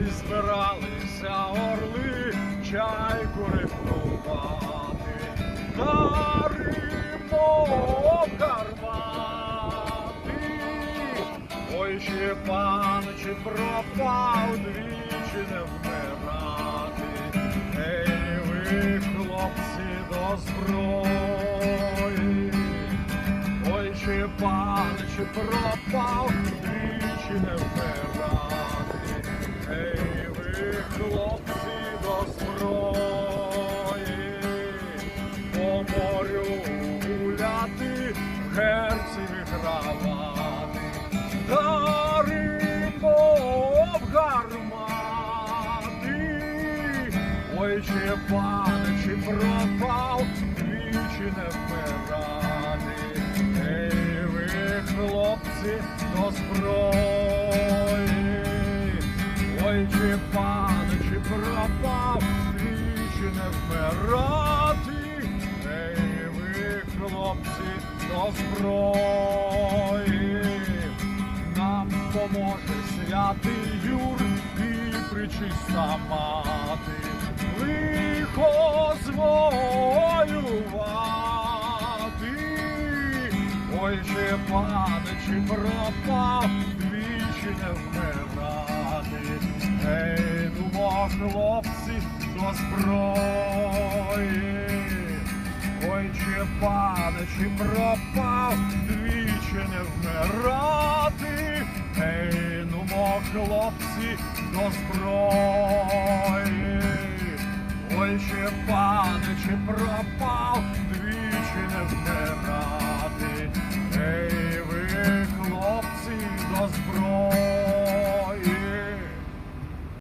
Збиралися орли, чайку рифнувати, даримо кармати. Ой, ще пан, чи пропав, двічі не вмирати. Ей, ви, хлопці, до зброї. Ой, чи пан, чи пропав, двічі не вмирати. В герцеві гравати. В гармати. Ой, чи пан, чи пропав, двічі не вмирати. Ей, ви, хлопці, до зброї. Ой, чи пан, чи пропав, двічі не вмирати. Ей, ви, хлопці, до зброї. Нам поможе святий Юр і причиста мати. Лихо звоювати. Ой, чи пане, чи пропав, двічі не вмирати. Ей, ну, хлопці, до зброї. Чи пропав, двічі не вмирати. Ей, ну, мо, хлопці, до зброї. Ой, чи пане, чи пропав, двічі не вмирати. Ей, ви, хлопці, до зброї.